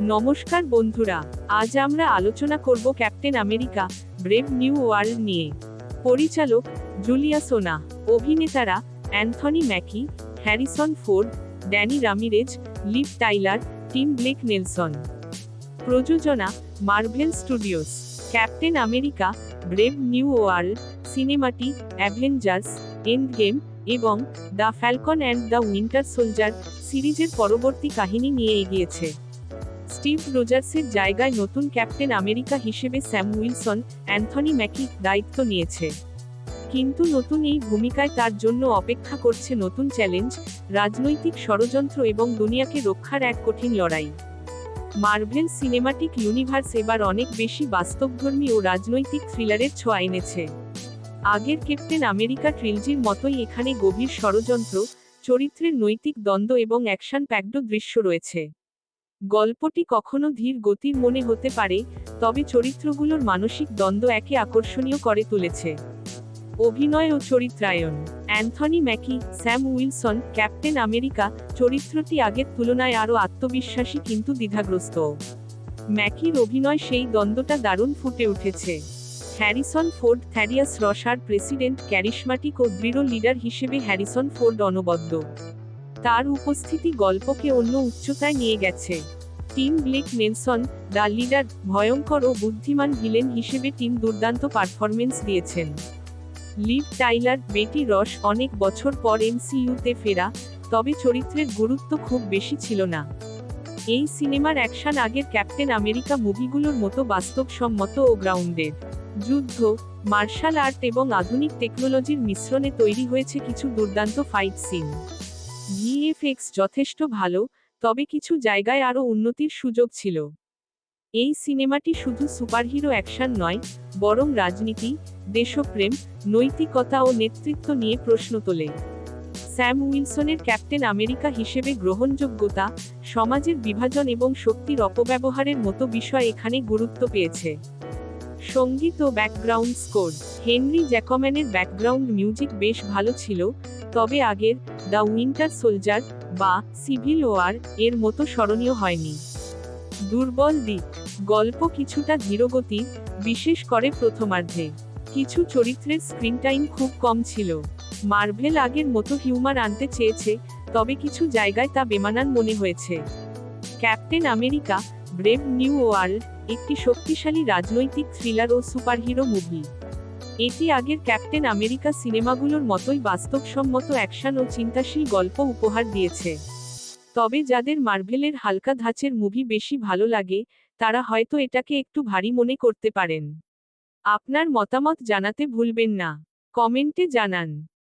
নমস্কার বন্ধুরা, আজ আমরা আলোচনা করব Captain America Brave New World নিয়ে। পরিচালক Julius Onah, অভিনেতারা Anthony Mackie, Harrison Ford, Danny Ramirez, Liv Tyler, Tim Blake Nelson. প্রযোজনা Marvel Studios. Captain America Brave New World, সিনেমাটি অ্যাভেঞ্জার্স এন্ড গেম এবং the Falcon and the Winter Soldier সিরিজের পরবর্তী কাহিনী নিয়ে এগিয়েছে। স্টিভ রোজার্সের জায়গায় নতুন ক্যাপ্টেন আমেরিকা হিসেবে স্যাম উইলসন, অ্যান্থনি ম্যাকি দায়িত্ব নিয়েছে। কিন্তু নতুন এই ভূমিকায় তার জন্য অপেক্ষা করছে নতুন চ্যালেঞ্জ, রাজনৈতিক ষড়যন্ত্র এবং দুনিয়াকে রক্ষার এক কঠিন লড়াই। মার্ভেল সিনেমাটিক ইউনিভার্স এবার অনেক বেশি বাস্তবধর্মী ও রাজনৈতিক থ্রিলারের ছোঁয়া এনেছে। আগের ক্যাপ্টেন আমেরিকা ট্রিলজির মতোই এখানে গভীর ষড়যন্ত্র, চরিত্রের নৈতিক দ্বন্দ্ব এবং অ্যাকশন প্যাকড দৃশ্য রয়েছে। গল্পটি কখনো ধীর গতির মনে হতে পারে, তবে চরিত্রগুলোর মানসিক দ্বন্দ্ব একে আকর্ষণীয় করে তুলেছে। অভিনয় ও চরিত্রায়ন। Anthony Mackie, Sam Wilson, Captain America, চরিত্রটি আগের তুলনায় আরও আত্মবিশ্বাসী কিন্তু দ্বিধাগ্রস্ত। ম্যাকির অভিনয় সেই দ্বন্দ্বটা দারুণ ফুটে উঠেছে। Harrison Ford Thaddeus রসার president, charismatic ও দৃঢ় লিডার হিসেবে হ্যারিসন ফোর্ড অনবদ্য। তার উপস্থিতি গল্পকে অন্য উচ্চতায় নিয়ে গেছে। Tim Blake Nelson, the leader, ভয়ঙ্কর ও বুদ্ধিমান ভিলেন হিসেবে টিম দুর্দান্ত পারফরমেন্স দিয়েছেন। লিভ টাইলার, বেটি রস, অনেক বছর পর এমসিইউতে ফেরা, তবে চরিত্রের গুরুত্ব খুব বেশি ছিল না। এই সিনেমার অ্যাকশন আগের ক্যাপ্টেন আমেরিকা মুভিগুলোর মতো বাস্তবসম্মত ও গ্রাউন্ডেড যুদ্ধ, মার্শাল আর্ট এবং আধুনিক টেকনোলজির মিশ্রণে তৈরি হয়েছে কিছু দুর্দান্ত ফাইট সিন। ভিএফএক্স যথেষ্ট ভালো, তবে কিছু জায়গায় আরও উন্নতির সুযোগ ছিল। এই সিনেমাটি শুধু সুপারহিরো অ্যাকশন নয়, বরং রাজনীতি, দেশপ্রেম, নৈতিকতা ও নেতৃত্ব নিয়ে প্রশ্ন তোলে। স্যাম উইলসনের ক্যাপ্টেন আমেরিকা হিসেবে গ্রহণযোগ্যতা, সমাজের বিভাজন এবং শক্তির অপব্যবহারের মতো বিষয় এখানে গুরুত্ব পেয়েছে। সংগীত ও ব্যাকগ্রাউন্ড স্কোর, হেনরি জ্যাকম্যানের ব্যাকগ্রাউন্ড মিউজিক বেশ ভালো ছিল তবে আগের দ্য উইন্টার সোলজার বা সিভিল ওয়ার এর মতো স্মরণীয় হয়নি। দুর্বল দিক, গল্প কিছুটা ধীরগতি বিশেষ করে প্রথমার্ধে। কিছু চরিত্রের স্ক্রিন টাইম খুব কম ছিল। মার্ভেল আগের মতো হিউমার আনতে চেয়েছে, তবে কিছু জায়গায় তা বেমানান মনে হয়েছে। Captain America, Brave New World, একটি শক্তিশালী রাজনৈতিক থ্রিলার ও সুপারহিরো মুভি। এটি আগের ক্যাপ্টেন আমেরিকা সিনেমাগুলোর মতোই বাস্তবসম্মত অ্যাকশন ও চিন্তাশীল গল্প উপহার দিয়েছে। তবে যাদের মার্ভেলের হালকা ধাঁচের মুভি বেশি ভালো লাগে, তারা হয়তো এটাকে একটু ভারী মনে করতে পারেন। আপনার মতামত জানাতে ভুলবেন না। কমেন্টে জানান।